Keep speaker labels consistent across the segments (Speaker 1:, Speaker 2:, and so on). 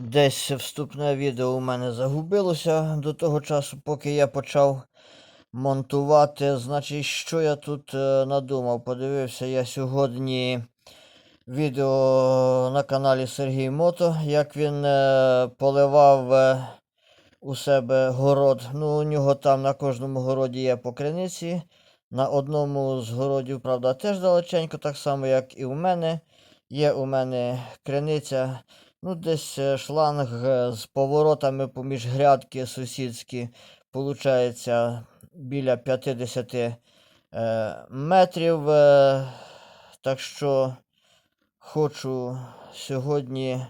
Speaker 1: Десь вступне відео у мене загубилося до того часу, поки я почав монтувати. Значить, що я тут е, надумав? Подивився я сьогодні відео на каналі Сергій Мото, як він е, поливав е, у себе город. Ну, у нього там на кожному городі є по криниці. На одному з городів, правда, теж далеченько, так само, як і у мене. Є у мене криниця. Ну, десь е, шланг е, з поворотами поміж грядки сусідські. Получається біля 50 е, метрів. Так що хочу сьогодні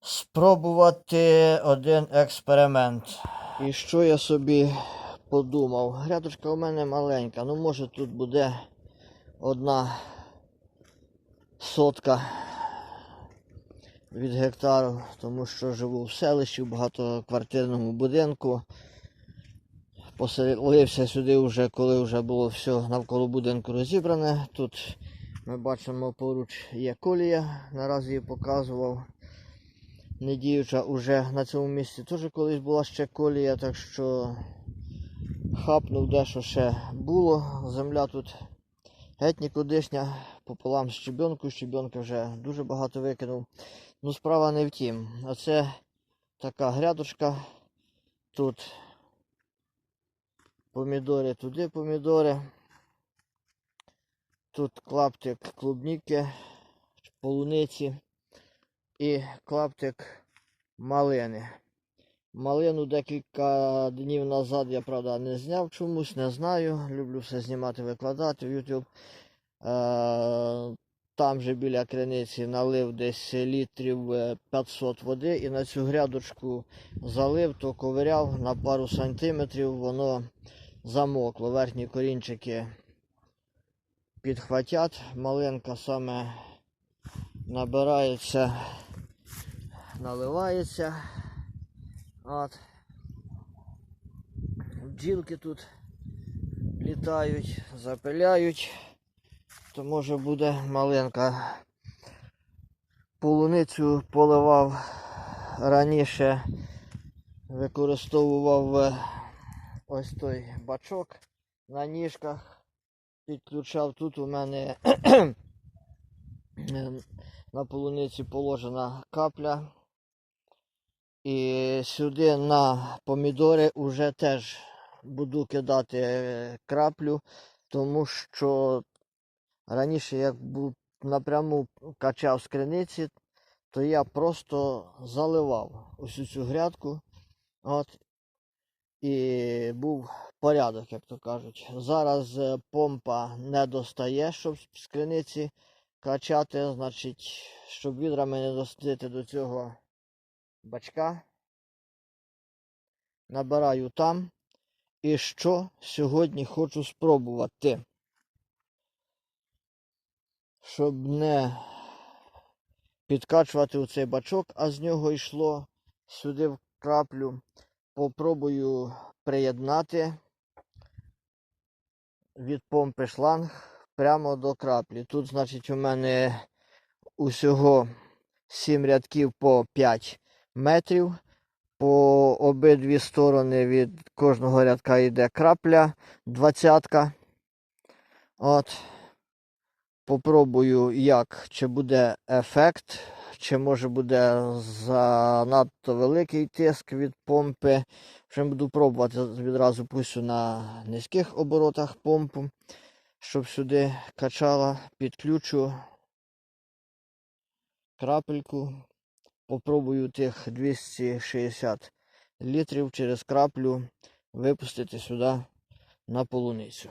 Speaker 1: спробувати один експеримент. І що я собі подумав? Грядочка у мене маленька, ну може тут буде одна сотка від гектару, тому що живу в селищі, в багатоквартирному будинку. Поселився сюди вже, коли вже було все навколо будинку розібране. Тут ми бачимо поруч є колія, наразі її показував. Недіюча уже на цьому місці теж колись була ще колія, так що хапнув дещо ще було. Земля тут геть нікудишня, пополам з щебенкою, щебенки вже дуже багато викинув. Ну, справа не в тім. Оце така грядочка. Тут помідори, туди помідори. Тут клаптик клубніки, полуниці і клаптик малини. Малину декілька днів назад я, правда, не зняв чомусь, не знаю. Люблю все знімати, викладати в YouTube. Е, там же біля криниці налив десь літрів е, 500 води і на цю грядочку залив, то ковиряв на пару сантиметрів, воно замокло. Верхні корінчики підхватять. Малинка саме набирається, наливається. От. Бджілки тут літають, запиляють, то може буде малинка. Полуницю поливав раніше, використовував е, ось той бачок на ніжках, підключав. Тут у мене е, на полуниці положена капля. І сюди на помідори вже теж буду кидати е, краплю, тому що раніше, як був напряму качав з криниці, то я просто заливав усю цю грядку. От, і був порядок, як то кажуть. Зараз е, помпа не достає, щоб з криниці качати, значить, щоб відрами не достати до цього бачка. Набираю там. І що сьогодні хочу спробувати. Щоб не підкачувати у цей бачок, а з нього йшло сюди в краплю. Попробую приєднати від помпи шланг прямо до краплі. Тут, значить, у мене усього 7 рядків по 5 метрів. По обидві сторони від кожного рядка йде крапля двадцятка. От. Попробую, як, чи буде ефект, чи може буде занадто великий тиск від помпи. Вже буду пробувати відразу пущу на низьких оборотах помпу, щоб сюди качала, підключу крапельку. Попробую тих 260 літрів через краплю випустити сюди на полуницю.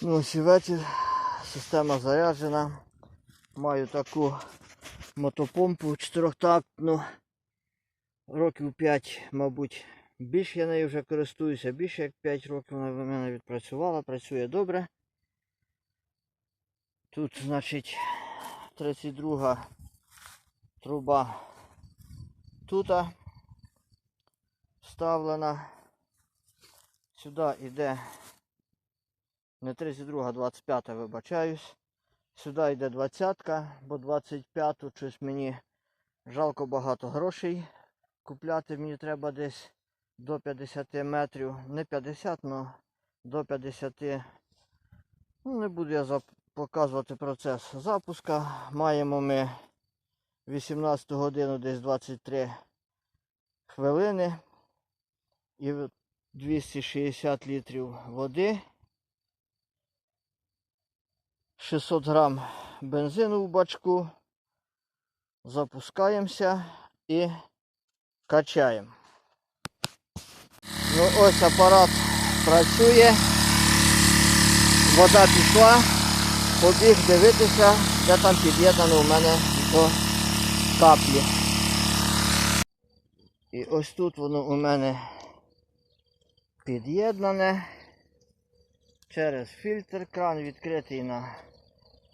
Speaker 1: Ну, ось і вечір. Система заряджена. Маю таку мотопомпу чотирьохтактну. Років 5, мабуть, більше я нею вже користуюся, більше як 5 років вона в мене відпрацювала, працює добре. Тут, значить, 32 труба тут вставлена. Сюди йде не 32, а 25, вибачаюсь. Сюди йде двадцятка, бо 25-ту щось мені жалко багато грошей. Купляти мені треба десь до 50 метрів. Не 50, але до 50. Ну, не буду я показувати процес запуска. Маємо ми 18 годину десь 23 хвилини і 260 літрів води. 600 грам бензину в бачку. Запускаємося і качаємо. Ну ось апарат працює. Вода пішла. Побіг дивитися, де там під'єднано у мене до каплі. І ось тут воно у мене під'єднане через фільтр, кран відкритий на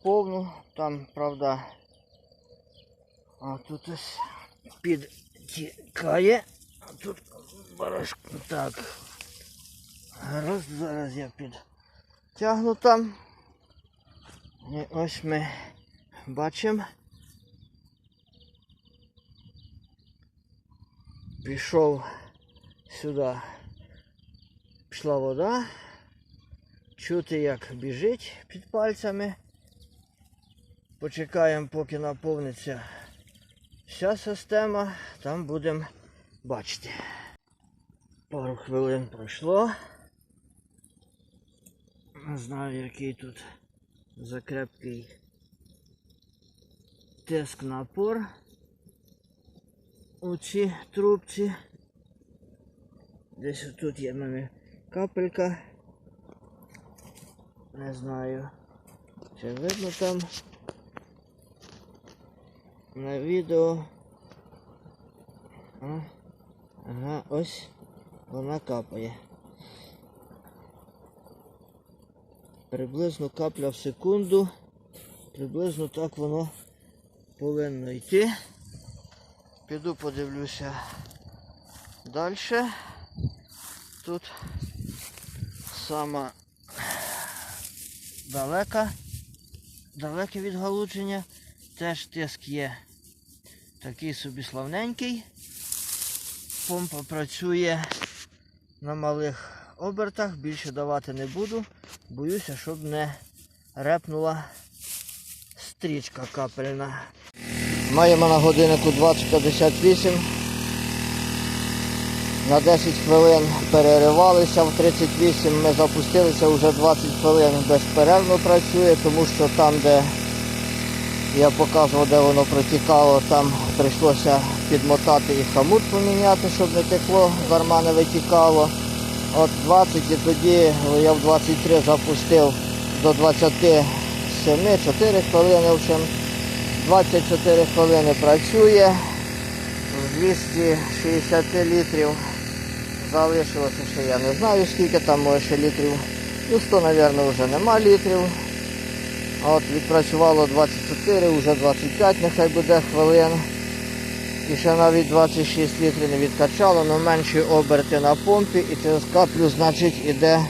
Speaker 1: повну. Там, правда, а тут ось підтікає. А тут барашк. Так. Раз, зараз я підтягну там. І ось ми бачимо. Пішов сюди. Пішла вода. Чути, як біжить під пальцями. Почекаємо, поки наповниться вся система. Там будемо бачити. Пару хвилин пройшло. Не знаю, який тут закрепкий тиск напор у цій трубці. Десь тут є в мене капелька. Не знаю, чи видно там на відео. А, ага, ось вона капає. Приблизно капля в секунду. Приблизно так воно повинно йти. Піду подивлюся далі. Тут сама далека, далеке відгалудження. Теж тиск є такий собі славненький. Помпа працює на малих обертах, більше давати не буду. Боюся, щоб не репнула стрічка капельна. Маємо на годиннику 20.58. На 10 хвилин переривалися, в 38 ми запустилися, вже 20 хвилин безперервно працює, тому що там, де я показував, де воно протікало, там прийшлося підмотати і хамут поміняти, щоб не текло, дарма не витікало. От 20 і тоді я в 23 запустив до 27, 4 хвилини, в общем, 24 хвилини працює, з 260 літрів залишилося ще я не знаю скільки там може ще літрів. Ну 100, мабуть, вже нема літрів. От відпрацювало 24, вже 25, нехай буде хвилин. І ще навіть 26 літрів не відкачало, але менші оберти на помпі і через каплю, значить, іде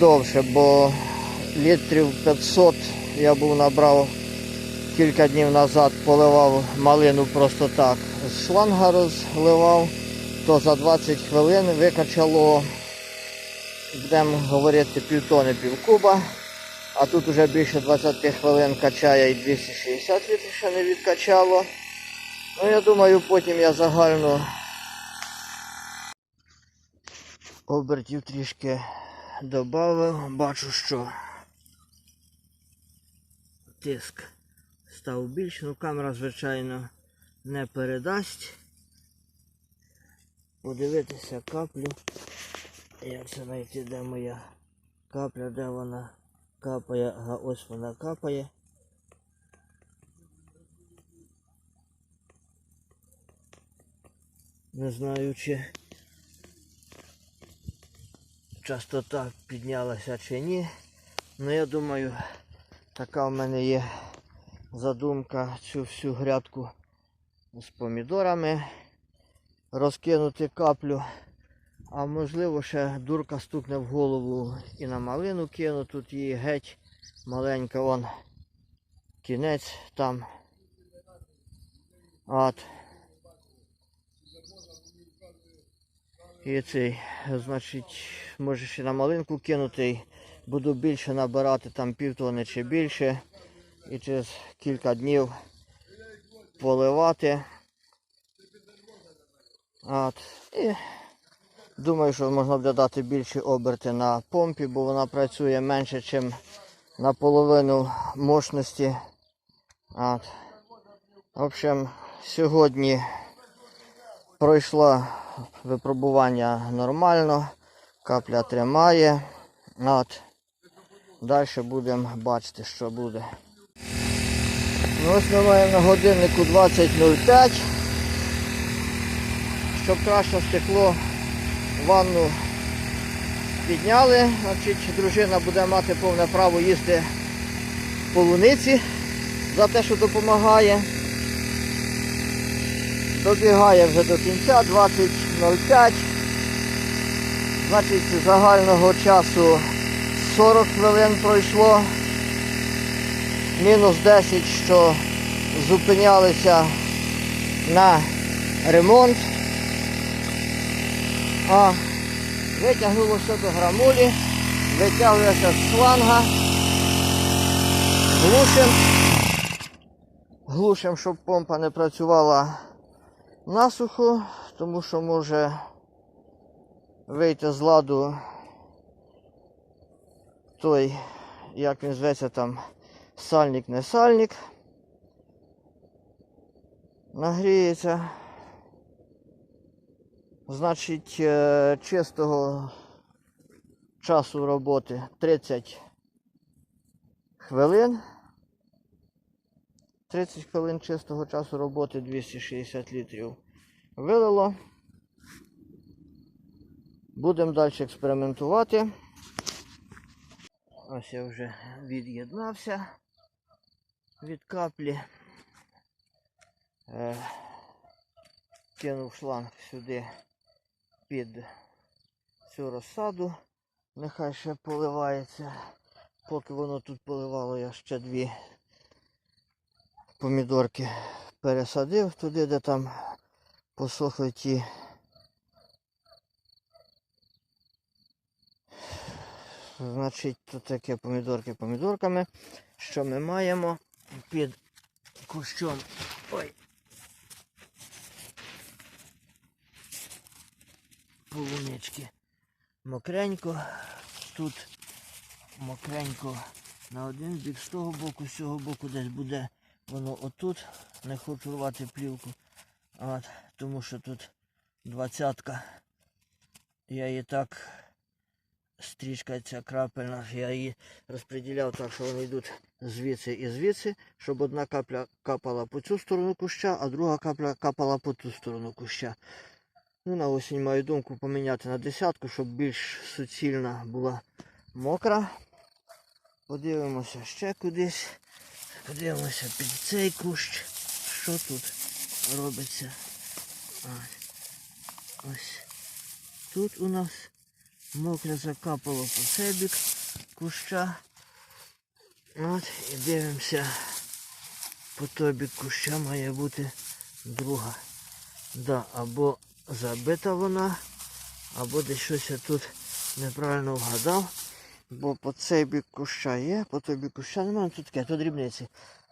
Speaker 1: довше, бо літрів 500 я був набрав кілька днів назад, поливав малину просто так. З шланга розливав, то за 20 хвилин викачало, будемо говорити, півтони півкуба. А тут вже більше 20 хвилин качає і 260 літрів ще не відкачало. Ну я думаю, потім я загально обертів трішки додав. Бачу, що тиск став більше, ну камера, звичайно, не передасть. Подивитися каплю. Як це знайти, де моя капля, де вона капає, ага, ось вона капає. Не знаю, чи частота піднялася чи ні. Ну я думаю, така в мене є задумка цю всю грядку з помідорами розкинути каплю. А можливо ще дурка стукне в голову і на малину кину. Тут її геть маленька вон кінець там. От. І цей, значить, можеш ще на малинку кинути. Буду більше набирати там півтони чи більше. І через кілька днів поливати. От. І думаю, що можна буде дати більші оберти на помпі, бо вона працює менше, ніж наполовину мощності. От. В общем, сьогодні пройшло випробування нормально, капля тримає. От. Далі будемо бачити, що буде. Ну, ось ми маємо на годиннику 20.05. Щоб краще стекло ванну підняли. Значить, дружина буде мати повне право їсти полуниці за те, що допомагає. Добігає вже до кінця 20.05. Значить, загального часу 40 хвилин пройшло. Мінус 10, що зупинялися на ремонт. А витягнулося до грамулі, витягується з шланга. Глушим. Глушим, щоб помпа не працювала насухо, тому що може вийти з ладу той, як він зветься там, сальник, не сальник. Нагріється. Значить, е, чистого часу роботи 30 хвилин. 30 хвилин чистого часу роботи 260 літрів вилило. Будемо далі експериментувати. Ось я вже від'єднався від каплі. Е, кинув шланг сюди під цю розсаду. Нехай ще поливається. Поки воно тут поливало, я ще дві помідорки пересадив туди, де там посохли ті. Значить, тут таке помідорки помідорками. Що ми маємо під кущом? Ой. Полунички. Мокренько. Тут мокренько на один бік з того боку, з цього боку десь буде воно отут. Не хочу рвати плівку. От, тому що тут двадцятка. Я її так, стрічка ця крапельна, я її розподіляв так, що вони йдуть звідси і звідси, щоб одна капля капала по цю сторону куща, а друга капля капала по ту сторону куща. Ну, на осінь маю думку поміняти на десятку, щоб більш суцільна була мокра. Подивимося ще кудись. Подивимося під цей кущ. Що тут робиться? Ось. Тут у нас мокре закапало по цей бік куща. От і дивимося. По той бік куща має бути друга. Да, або забита вона, або десь щось я тут неправильно вгадав. Бо по цей бік куща є, по той бік куща немає, тут таке, то дрібниці.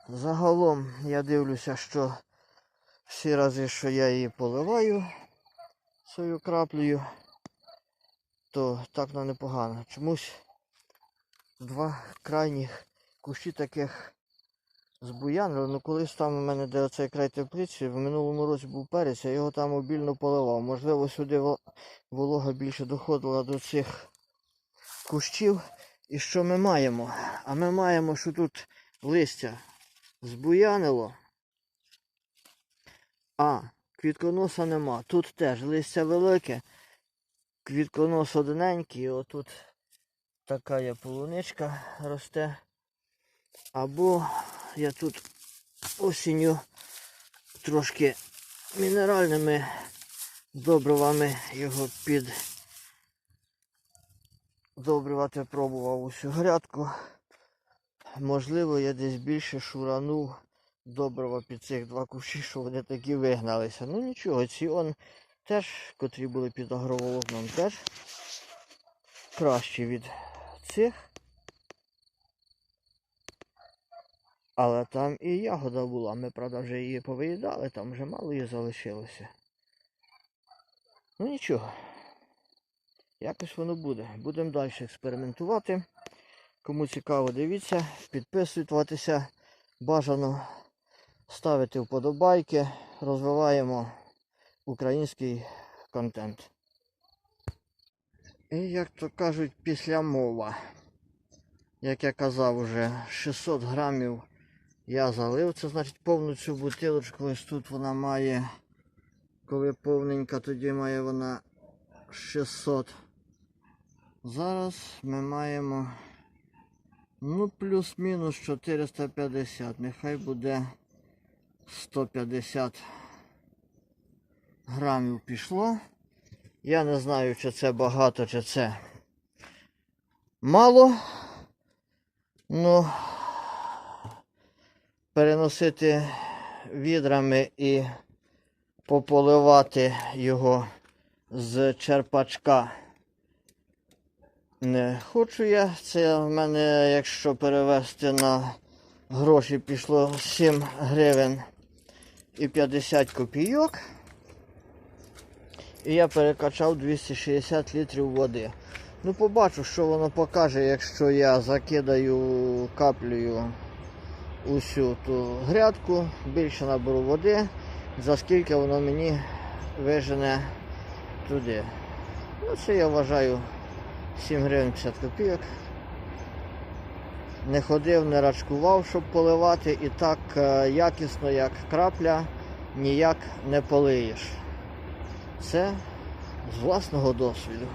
Speaker 1: Загалом я дивлюся, що всі рази, що я її поливаю свою краплею, то так вона непогано. Чомусь два крайніх кущі таких збуянили. Ну колись там у мене де оцей край теплиці, в минулому році був перець, я його там обільно поливав. Можливо, сюди волога більше доходила до цих кущів. І що ми маємо? А ми маємо, що тут листя збуянило, а квітконоса нема. Тут теж листя велике, квітконос одненький, отут така є полуничка росте. Або я тут осінню трошки мінеральними добривами його під добривати пробував усю грядку. можливо, я десь більше шуранув доброго під цих два кущі, що вони такі вигналися. Ну нічого, ці он теж, котрі були під агроволокном, теж кращі від цих. Але там і ягода була. Ми, правда, вже її повиїдали, там вже мало її залишилося. Ну нічого. Якось воно буде. Будемо далі експериментувати. Кому цікаво, дивіться, підписуйтеся. Бажано ставити вподобайки. Розвиваємо український контент. І як то кажуть, після мова. Як я казав уже, 600 грамів я залив. Це значить повну цю бутилочку. Ось тут вона має, коли повненька, тоді має вона 600. Зараз ми маємо ну плюс-мінус 450. Нехай буде 150 грамів пішло. Я не знаю, чи це багато, чи це мало. Ну, переносити відрами і пополивати його з черпачка. Не хочу я. Це в мене, якщо перевести на гроші, пішло 7 гривень і 50 копійок. І я перекачав 260 літрів води. Ну, побачу, що воно покаже, якщо я закидаю каплею усю ту грядку, більше наберу води, за скільки воно мені вижене туди. Ну, це я вважаю 7 гривень 50 копійок. Не ходив, не рачкував, щоб поливати, і так е, якісно, як крапля, ніяк не полиєш. Це з власного досвіду.